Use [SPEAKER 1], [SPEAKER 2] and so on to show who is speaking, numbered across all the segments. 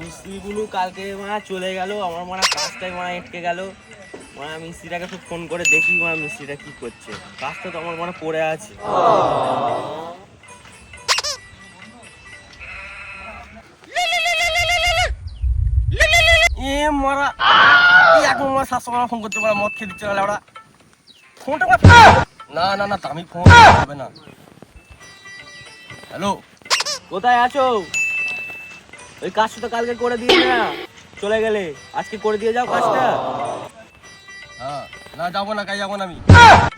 [SPEAKER 1] মিস্ত্রিগুলো কালকে মানে চলে গেল, আমার মানে কাজটাই মানে আটকে গেল। মানে মিস্ত্রিটাকে তো ফোন করে দেখি মানে মিস্ত্রিটা কি করছে। কাজটা তো আমার মানে পড়ে আছে। এ মারা এখন ফোন মদ ওরা ফোনটা না না না আমি ফোন হবে না। হ্যালো? কোথায় আছো? ওই কাজটা তো কালকে করে দিয়ে না। চলে গেলে। আজকে করে দিয়ে যাও কাজটা। হ্যাঁ না যাব না কাজ যাব না আমি।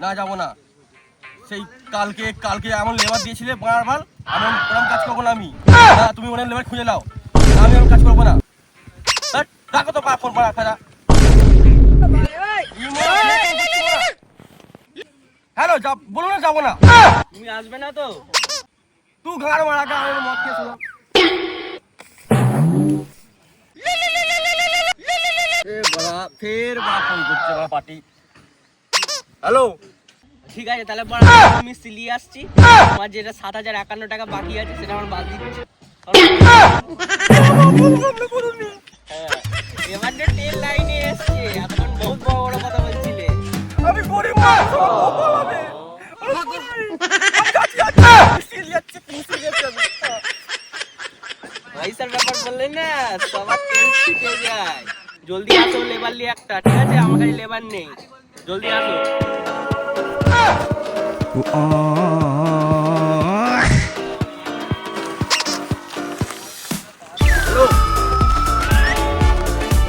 [SPEAKER 1] না যাব না। সেই কালকে কালকে এমন লেবার দিয়েছিলে বারবার বার এমন ওরকম কাজ করব না আমি। না তুমি অনেক লেবার খুঁজে নাও। আমি এরকম কাজ করব না। রাখো তো পা- ফোন পড়া খাজা হ্যালো যা বলো না যাব না। তুমি আসবে না তো? তুই ঘাড় মারা কা আমি মদ খেয়ে ফের বা ফোন করছে বা পার্টি হ্যালো ঠিক আছে তাহলে বড় আমি সিলি আসছি। আমার যেটা সাত হাজার একান্ন টাকা বাকি আছে সেটা আমার বাদ দিচ্ছি। হ্যাঁ, এবার যে ট্রেন লাইনে এসছে এতক্ষণ বহুত বড় বড় কথা বলছিলে। আমি গরিব পয়সার ব্যাপার বললে না সবার তেল ছিটে যায়। জলদি আসো লেবার নিয়ে একটা ঠিক আছে? আমার কাছে লেবার নেই। জলদি আসো। হ্যালো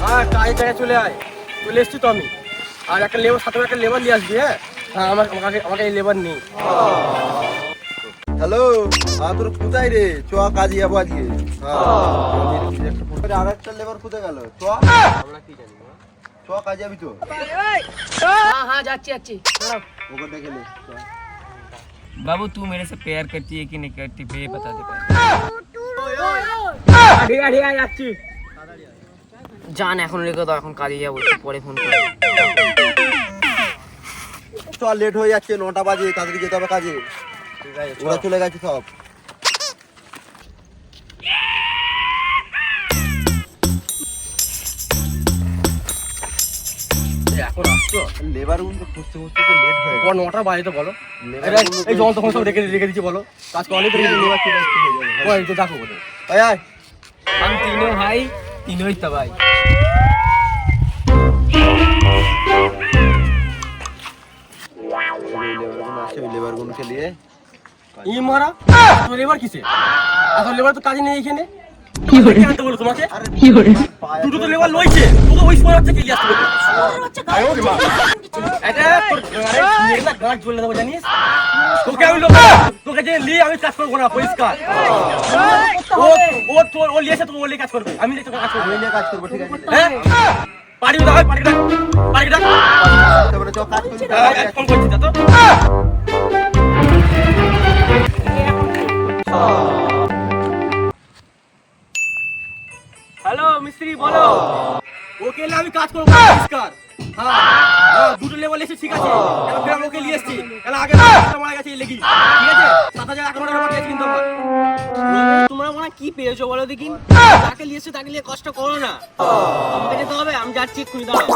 [SPEAKER 1] হ্যাঁ কাজে জায়গায় চলে আয়। চলে এসছি তো আমি। আর একটা লেবার সাথে একটা লেবার নিয়ে আসবি হ্যাঁ? হ্যাঁ আমার আমাকে আমাকে লেবার নেই।
[SPEAKER 2] হ্যালো হ্যাঁ তোর কোথায় রে? চ কাজে যাব আজকে। হ্যাঁ আর একটা লেবার কোথায় গেল চ
[SPEAKER 1] আমরা কি জানি বল?
[SPEAKER 2] চ কাজে যাবি তো
[SPEAKER 3] हाँ हाँ जाची जाची
[SPEAKER 2] ওকে ডেকে নে চ।
[SPEAKER 4] बाबू तू मेरे से प्यार करती है कि नहीं करती ये बता दे पहले।
[SPEAKER 1] ঠিক আছে ঠিক আছে যাচ্ছি জান এখন রেখে দাও এখন কাজে যাবো একটু পরে ফোন করবো
[SPEAKER 2] চ লেট হয়ে যাচ্ছে নটা বাজে তাড়াতাড়ি যেতে হবে কাজে
[SPEAKER 1] ঠিক আছে
[SPEAKER 2] ওরা চলে গেছে সব
[SPEAKER 1] এখন আসছো?
[SPEAKER 2] লেবারগুলো খুঁজতে খুঁজতে তো লেট হয়ে
[SPEAKER 1] গেল নটা বাজে তো বলো। এই জল তখন সব রেখে রেখে দিচ্ছি বলো। কাজ অনেক
[SPEAKER 2] লেবার হয়ে যাবে
[SPEAKER 1] ওই তো দেখো
[SPEAKER 2] আয়
[SPEAKER 4] আমি ভাই তো ভাই।
[SPEAKER 2] লেবার গুলোকে নিয়ে।
[SPEAKER 1] ই মারা লেবার কিসে? আসলে লেবার তো কাজে নেই এখানে? কি করে? তোমাকে?
[SPEAKER 2] পায়ে
[SPEAKER 1] দুটো তো লেবার লইছে। তোকে ওই সময় হচ্ছে কি এটা তোর গাঁট দেবো জানিস? তোকে আমি লোক তোকে যে নিয়ে আমি কাজ করব না পরিষ্কার। ও ও তোর ও লিয়েছে তো ও লিয়ে কাজ করবে। আমি লিয়ে তোকে কাজ করব।
[SPEAKER 2] কাজ করব ঠিক আছে।
[SPEAKER 1] হ্যাঁ? পারি দাও পারি ডাক পারি ডাক
[SPEAKER 2] তারপরে চ কাজ করবি
[SPEAKER 1] ফোন করছি তা। হ্যালো মিস্ত্রি বলো। ওকে এলে আমি কাজ করব পরিষ্কার হ্যাঁ হ্যাঁ, দুটো লেভেল এসে ঠিক আছে। এবার ওকে নিয়ে এসছি। এবার আগে মারা গেছে লেগি। ঠিক আছে? সাত হাজার এগারো টাকা পাঠিয়েছি কিন্তু আমার তোমরা মনে কি পেয়েছ বলো দেখি তাকে নিয়ে এসে তাকে নিয়ে কষ্ট করো না। আমাকে যেতে হবে আমি যাচ্ছি এক্ষুনি দাঁড়াও।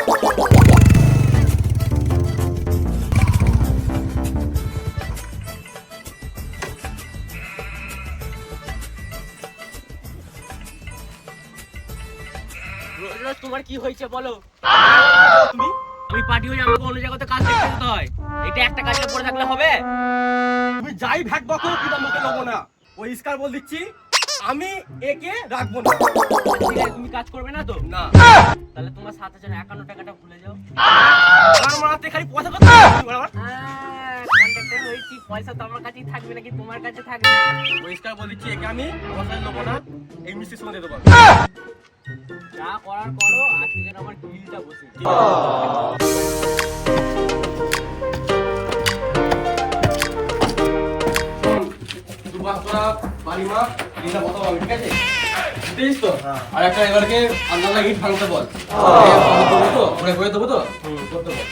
[SPEAKER 1] তোমার কি হয়েছে বলো? তুমি? আমি পার্টি হয়ে আমাকে অন্য জায়গাতে কাজ দেখতে যেতে হয়। এটা একটা কাজে পড়ে থাকলে হবে? তুমি যাই ভ্যাট বকো কিন্তু মুখে নেব না। ওই ইস্কার বল দিচ্ছি আমি একে রাখব না। ঠিক আছে তুমি কাজ করবে না তো? না। তাহলে তোমার সাত হাজার একান্ন টাকাটা ভুলে যাও। আমার মারাতে খালি পয়সা কত কন্ট্রাক্টর হয়েছি পয়সা তো আমার কাছেই থাকবে নাকি তোমার কাছে থাকবে? পরিষ্কার বল দিচ্ছি একে আমি নেব না এই সঙ্গে দেবো। যা করার করো আজকে যেন আমার ডিলটা বসে আর একটা এবারকে আন্দাজা ইট ভাঙতে বল। দেবো তো? ঘুরে ঘুরে দেবো তো? করতে বল।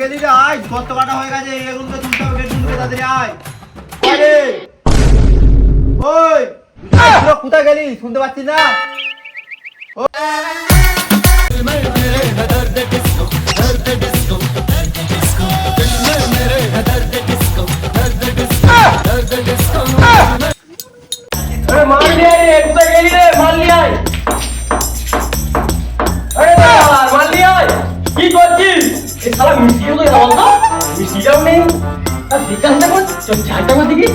[SPEAKER 2] গেলি রে আয় গর্ত কাটা হয়ে গেছে, এগুলো তুলতে হবে তুলতে তাদের আয়। ওই কোথায় গেলি? শুনতে পাচ্ছিস না?
[SPEAKER 1] কোথায় বল তো মিষ্টিটাও নেই আর বিকাশ দেখো চারটা দিকে